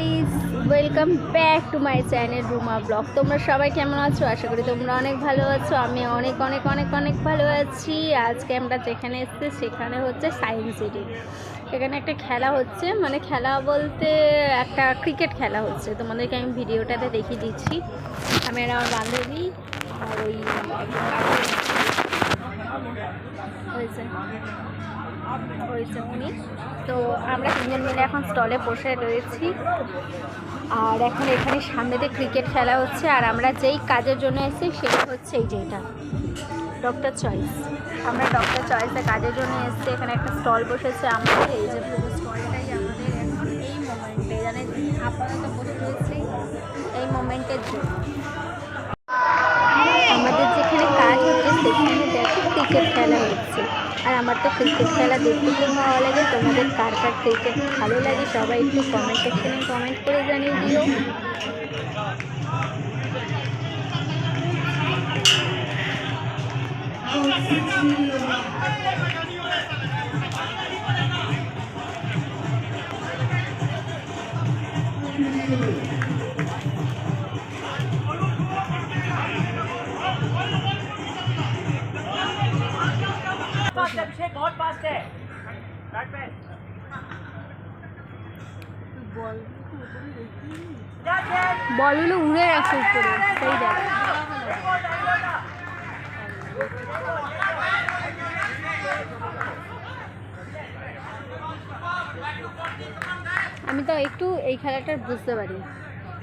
Guys welcome back to my channel Ruma vlog তোমরা সবাই কেমন আছো? আশা করি তোমরা অনেক ভালো আছো, আমি অনেক অনেক অনেক অনেক ভালো আছি। আজকে আমরা যেখানে এসেছি সেখানে হচ্ছে সায়েন্স সিটি এখানে একটা খেলা হচ্ছে মানে খেলা বলতে একটা ক্রিকেট খেলা হচ্ছে। তোমাদেরকে আমি ভিডিওটাতে দেখিয়ে দিচ্ছি। আমি আর আমার বান্ধবী আর ওই হয়েছে উনি। তো আমরা তিনজন মিলে এখন স্টলে বসে রয়েছি। আর এখন এখানে সামনেতে ক্রিকেট খেলা হচ্ছে। আর আমরা যেই কাজের জন্য এসেছি সেটা হচ্ছে এই যে এটা। ডক্টর চয়েস আমরা ডক্টর চয়েসে কাজের জন্য এসেছি। এখানে একটা স্টল বসেছে আমাদের। এই যে স্টলটাই আমাদের এখন এই মোমেন্টে জানে আপাতত বসে রয়েছে এই মোমেন্টের জন্য আমাদের যেখানে কাজ হচ্ছে সেখানে দেখো ক্রিকেট খেলা হচ্ছে আর আমার তো ক্রিকেট খেলা দেখতে খুব ভালো লাগে। তোমাদের কার কার ক্রিকেট ভালো লাগে সবাই একটু কমেন্ট সেকশানে কমেন্ট করে জানিয়ে দিও। Thank you. বলগুলো উড়ে রাখছে উপরে, সেই দেখ। আমি তো একটু এই খেলাটা বুঝতে পারি।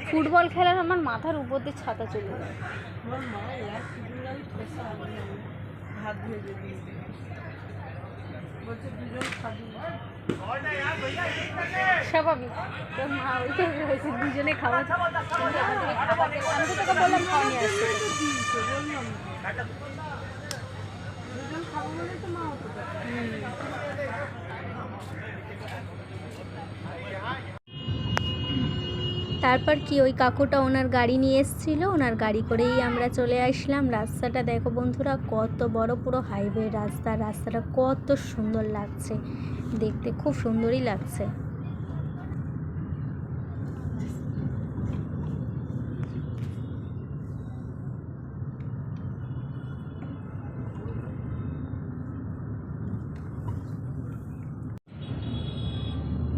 ফুটবল খেলার আমার মাথার উপর দিয়ে ছাতা চলে যায়। স্বাভাবিক। তোর মা রয়েছে দুজনে খাওয়া। দেবে। আমি তো তোকে বললাম খাওয়া নিয়ে আসতে। তারপর কি ওই কাকুটা ওনার গাড়ি নিয়ে এসেছিল, ওনার গাড়ি করেই আমরা চলে আসলাম। রাস্তাটা দেখো বন্ধুরা, কত বড় পুরো হাইওয়ে রাস্তা, রাস্তাটা কত সুন্দর লাগছে, দেখতে খুব সুন্দরই লাগছে।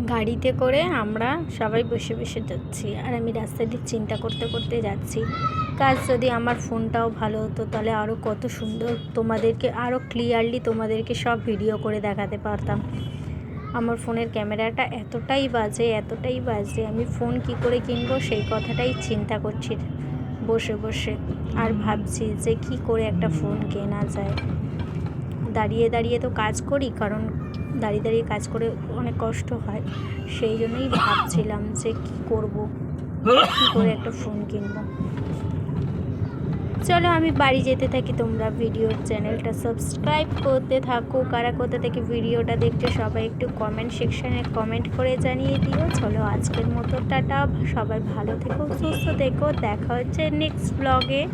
গাড়িতে করে আমরা সবাই বসে বসে যাচ্ছি আর আমি রাস্তা দিয়ে চিন্তা করতে করতে যাচ্ছি। কাজ যদি আমার ফোনটাও ভালো হতো, তাহলে আরও কত সুন্দর তোমাদেরকে আরও ক্লিয়ারলি তোমাদেরকে সব ভিডিও করে দেখাতে পারতাম। আমার ফোনের ক্যামেরাটা এতটাই বাজে এতটাই বাজে, আমি ফোন কি করে কিনবো সেই কথাটাই চিন্তা করছি বসে বসে। আর ভাবছি যে কি করে একটা ফোন কেনা যায়। দাঁড়িয়ে দাঁড়িয়ে তো কাজ করি, কারণ দাঁড়িয়ে দাঁড়িয়ে কাজ করে অনেক কষ্ট হয়। সেই জন্যই ভাবছিলাম যে কি করব? কি করে একটা ফোন কিনবো? চলো আমি বাড়ি যেতে থাকি, তোমরা ভিডিওর চ্যানেলটা সাবস্ক্রাইব করতে থাকো। কারা কোথা থেকে ভিডিওটা দেখতে সবাই একটু কমেন্ট সেকশানে কমেন্ট করে জানিয়ে দিও। চলো আজকের মতো টাটা, সবাই ভালো থেকো, সুস্থ থেকো। দেখা হচ্ছে নেক্সট ব্লগে